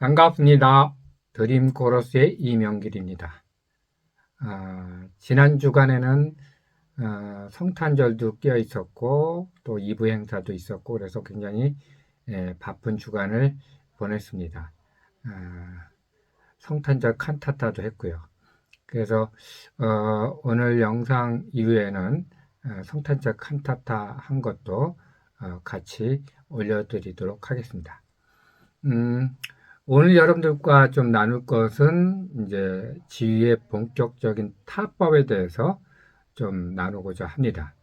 반갑습니다. 드림 코러스의 이명길입니다. 아, 지난 주간에는 어, 성탄절도 끼어 있었고 또 2부 행사도 있었고 그래서 굉장히 예, 바쁜 주간을 보냈습니다. 아, 성탄절 칸타타도 했고요. 그래서 어, 오늘 영상 이후에는 어, 성탄절 칸타타 한 것도 어, 같이 올려드리도록 하겠습니다. 음, 오늘 여러분들과 좀 나눌 것은 이제 지휘의 본격적인 타법에 대해서 좀 나누고자 합니다.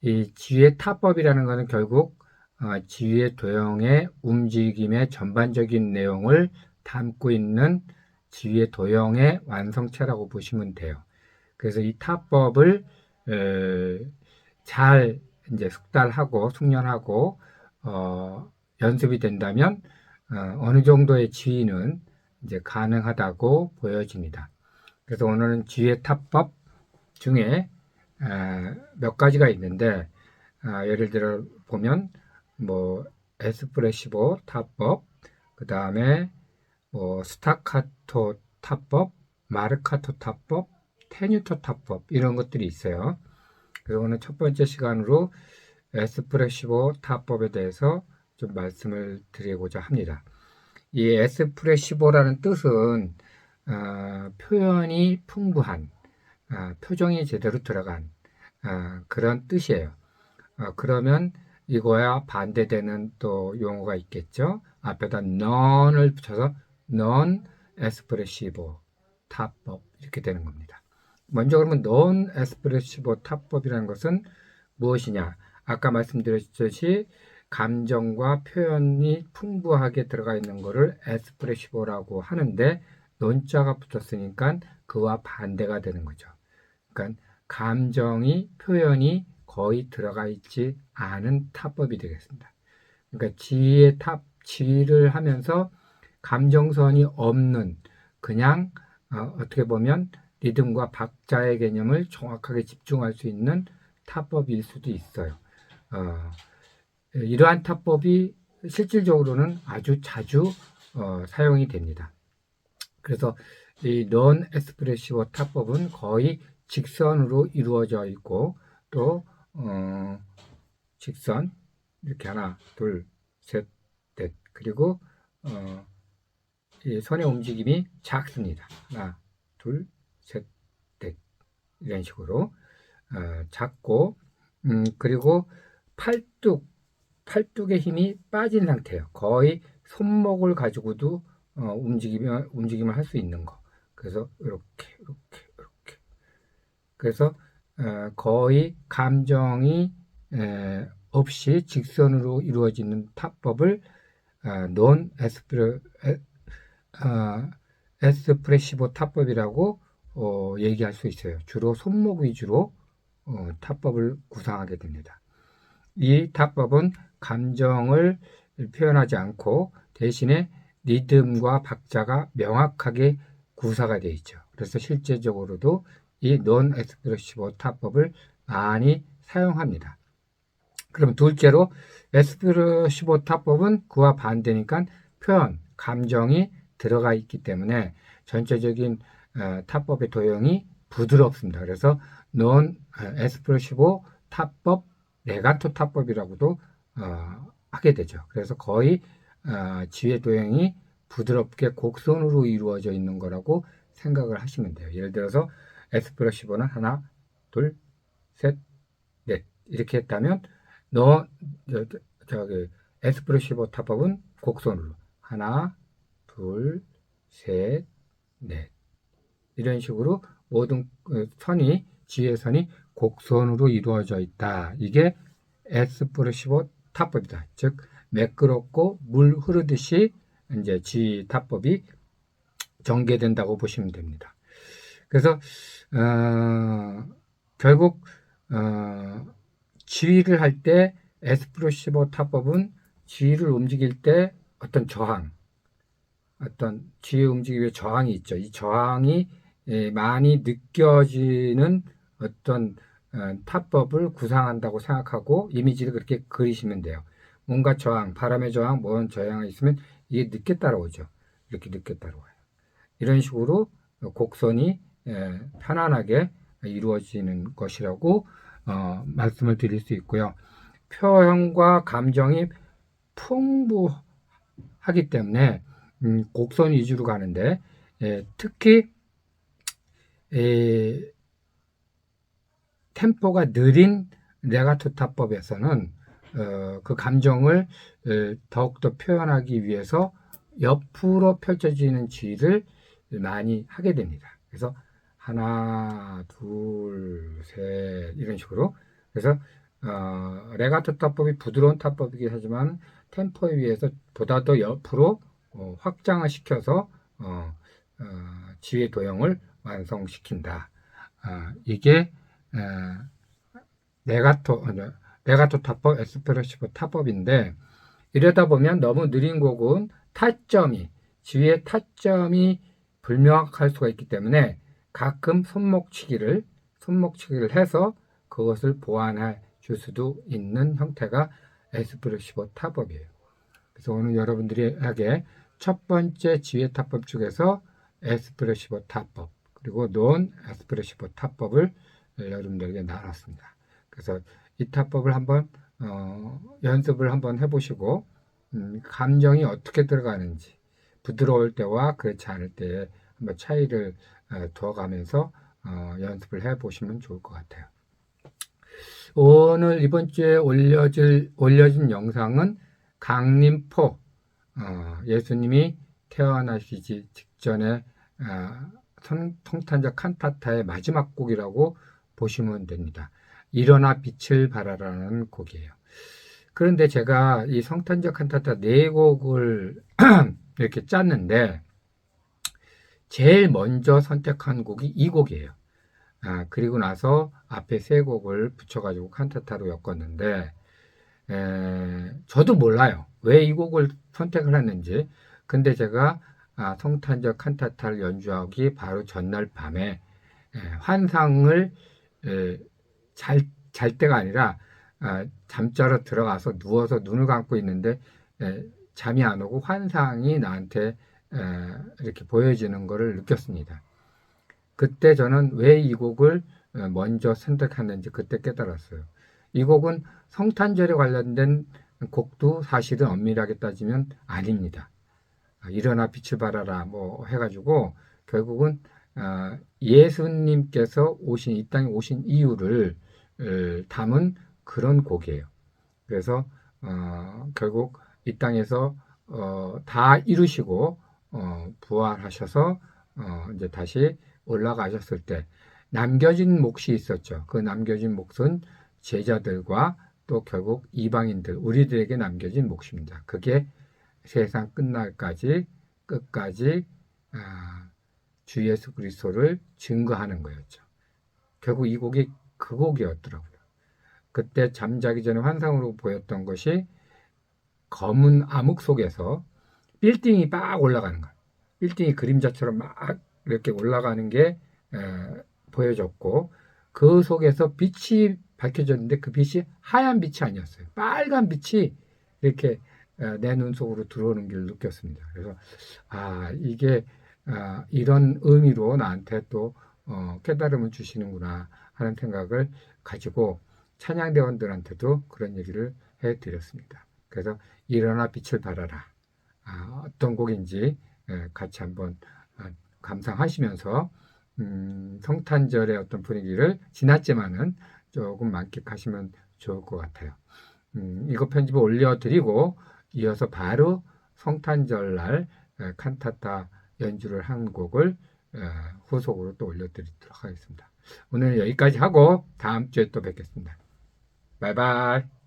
이 지휘의 타법이라는 것은 결국 어, 지휘의 도형의 움직임의 전반적인 내용을 담고 있는 지휘의 도형의 완성체라고 보시면 돼요. 그래서 이 타법을 에, 잘 이제 숙달하고 숙련하고 어, 연습이 된다면 어, 느 정도의 지위는 이제 가능하다고 보여집니다. 그래서 오늘은 지휘의 타법 중에 에, 몇 가지가 있는데 아, 예를 들어 보면 뭐 에스프레시보 타법, 그 다음에 뭐 스타카토 타법, 마르카토 타법, 테뉴토 타법 이런 것들이 있어요. 그래서 오늘 첫 번째 시간으로 에스프레시보 타법에 대해서 좀 말씀을 드리고자 합니다. 이 에스프레시보라는 뜻은 어, 표현이 풍부한, 어, 표정이 제대로 들어간 어, 그런 뜻이에요. 어, 그러면 이거야 반대되는 또 용어가 있겠죠. 앞에다 non을 붙여서 non espressivo 타법 이렇게 되는 겁니다. 먼저 그러면 non espressivo 타법이라는 것은 무엇이냐? 아까 말씀드렸듯이 감정과 표현이 풍부하게 들어가 있는 것을 에스프레시보라고 하는데 논자가 붙었으니까 그와 반대가 되는 거죠. 그러니까 감정이 표현이 거의 들어가 있지 않은 타법이 되겠습니다. 그러니까 지휘의 탑, 지휘를 하면서 감정선이 없는 그냥 어, 떻게 보면 리듬과 박자의 개념을 정확하게 집중할 수 있는 타법일 수도 있어요. 어, 이러한 타법이 실질적으로는 아주 자주 어, 사용이 됩니다. 그래서 이 non espressive 타법은 거의 직선으로 이루어져 있고 또 어, 직선 이렇게 하나 둘셋넷 그리고 어, 이 손의 움직임이 작습니다. 하나 둘셋넷 이런 식으로 어, 작고 음, 그리고 팔뚝 팔뚝의 힘이 빠진 상태예요. 거의 손목을 가지고도 어, 움직이면 움직임을 할 수 있는 거. 그래서 이렇게 이렇게 이렇게. 그래서 어, 거의 감정이 에, 없이 직선으로 이루어지는 타법을 어, 논 어, 에스프레시보 타법이라고 어, 얘기할 수 있어요. 주로 손목 위주로 어, 타법을 구상하게 됩니다. 이 타법은 감정을 표현하지 않고 대신에 리듬과 박자가 명확하게 구사가 되어 있죠. 그래서 실제적으로도 이논 에스프레시보 타법을 많이 사용합니다. 그럼 둘째로 에스프레시보 타법은 그와 반대니까 표현, 감정이 들어가 있기 때문에 전체적인 어, 타법의 도형이 부드럽습니다. 그래서 논 에스프레시보 타법, 레가토 타법이라고도 어, 하게 되죠. 그래서 거의 어, 지휘 도형이 부드럽게 곡선으로 이루어져 있는 거라고 생각을 하시면 돼요. 예를 들어서 에스프레시보는 하나, 둘, 셋, 넷 이렇게 했다면 너 저, 저기 에스프레시보 타법은 곡선으로 하나, 둘, 셋, 넷 이런 식으로 모든 그 선이 지휘의 선이 곡선으로 이루어져 있다. 이게 에스프레시보 타법이다. 즉 매끄럽고 물 흐르듯이 이제 지 타법이 전개된다고 보시면 됩니다. 그래서 어, 결국 어, 지휘를 할 때 에스프레시보 타법은 지휘를 움직일 때 어떤 저항, 어떤 지휘 움직임의 저항이 있죠. 이 저항이 예, 많이 느껴지는 어떤 어, 타법을 구상한다고 생각하고 이미지를 그렇게 그리시면 돼요. 뭔가 저항, 바람의 저항, 뭔 저항이 있으면 이게 늦게 따라오죠. 이렇게 늦게 따라와요. 이런 식으로 곡선이 예, 편안하게 이루어지는 것이라고 어, 말씀을 드릴 수 있고요. 표현과 감정이 풍부하기 때문에 음, 곡선 위주로 가는데 예, 특히 에, 템포가 느린 레가토 타법에서는 어, 그 감정을 에, 더욱더 표현하기 위해서 옆으로 펼쳐지는 지휘를 많이 하게 됩니다. 그래서 하나, 둘, 셋 이런 식으로 그래서 어, 레가토 타법이 부드러운 타법이긴 하지만 템포에 의해서 보다 더 옆으로 어, 확장을 시켜서 어, 어, 지휘 도형을 완성시킨다. 아, 이게 에, 레가토 아니, 레가토 타법, 에스프레시보 타법인데 이러다 보면 너무 느린 곡은 타점이 지휘의 타점이 불명확할 수가 있기 때문에 가끔 손목치기를 손목치기를 해서 그것을 보완해 줄 수도 있는 형태가 에스프레시보 타법이에요. 그래서 오늘 여러분들에게 첫 번째 지휘 타법 중에서 에스프레시보 타법 그리고 논 에스프레시보 타법을 여러분들에게 나눴습니다. 그래서 이 타법을 한번 어, 연습을 한번 해보시고 음, 감정이 어떻게 들어가는지 부드러울 때와 그렇지 않을 때의 한번 차이를 어, 두어가면서 어, 연습을 해보시면 좋을 것 같아요. 오늘 이번 주에 올려질, 올려진 영상은 강림포 어, 예수님이 태어나시기 직전에 어, 성, 성탄절 칸타타의 마지막 곡이라고 보시면 됩니다. 일어나 빛을 발하라는 곡이에요. 그런데 제가 이 성탄절 칸타타 네 곡을 이렇게 짰는데 제일 먼저 선택한 곡이 이 곡이에요. 아, 그리고 나서 앞에 세 곡을 붙여가지고 칸타타로 엮었는데 에, 저도 몰라요. 왜 이 곡을 선택을 했는지. 근데 제가 아, 성탄절 칸타타를 연주하기 바로 전날 밤에 에, 환상을 에, 잘, 잘 때가 아니라 아, 잠자러 들어가서 누워서 눈을 감고 있는데 에, 잠이 안 오고 환상이 나한테 에, 이렇게 보여지는 것을 느꼈습니다. 그때 저는 왜 이 곡을 어, 먼저 선택했는지 그때 깨달았어요. 이 곡은 성탄절에 관련된 곡도 사실은 엄밀하게 따지면 아닙니다. 아, 일어나 빛을 발하라 뭐 해가지고 결국은 아, 예수님께서 오신 이 땅에 오신 이유를 담은 그런 곡이에요. 그래서 어, 결국 이 땅에서 어, 다 이루시고 어, 부활하셔서 어, 이제 다시 올라가셨을 때 남겨진 몫이 있었죠. 그 남겨진 몫은 제자들과 또 결국 이방인들, 우리들에게 남겨진 몫입니다. 그게 세상 끝날까지 끝까지 아, 주 예수 그리스도를 증거하는 거였죠. 결국 이 곡이 그 곡이었더라고요. 그때 잠자기 전에 환상으로 보였던 것이 검은 암흑 속에서 빌딩이 막 올라가는 거예요. 빌딩이 그림자처럼 막 이렇게 올라가는 게 에, 보여졌고 그 속에서 빛이 밝혀졌는데 그 빛이 하얀 빛이 아니었어요. 빨간 빛이 이렇게 내 눈 속으로 들어오는 걸 느꼈습니다. 그래서 아 이게 아, 이런 의미로 나한테 또 어, 깨달음을 주시는구나 하는 생각을 가지고 찬양대원들한테도 그런 얘기를 해드렸습니다. 그래서 일어나 빛을 발하라. 아, 어떤 곡인지 예, 같이 한번 아, 감상하시면서 음, 성탄절의 어떤 분위기를 지났지만은 조금 만끽하시면 좋을 것 같아요. 음, 이거 편집을 올려드리고 이어서 바로 성탄절날 에, 칸타타 연주를 한 곡을 에, 후속으로 또 올려드리도록 하겠습니다. 오늘 여기까지 하고 다음 주에 또 뵙겠습니다. 바이바이.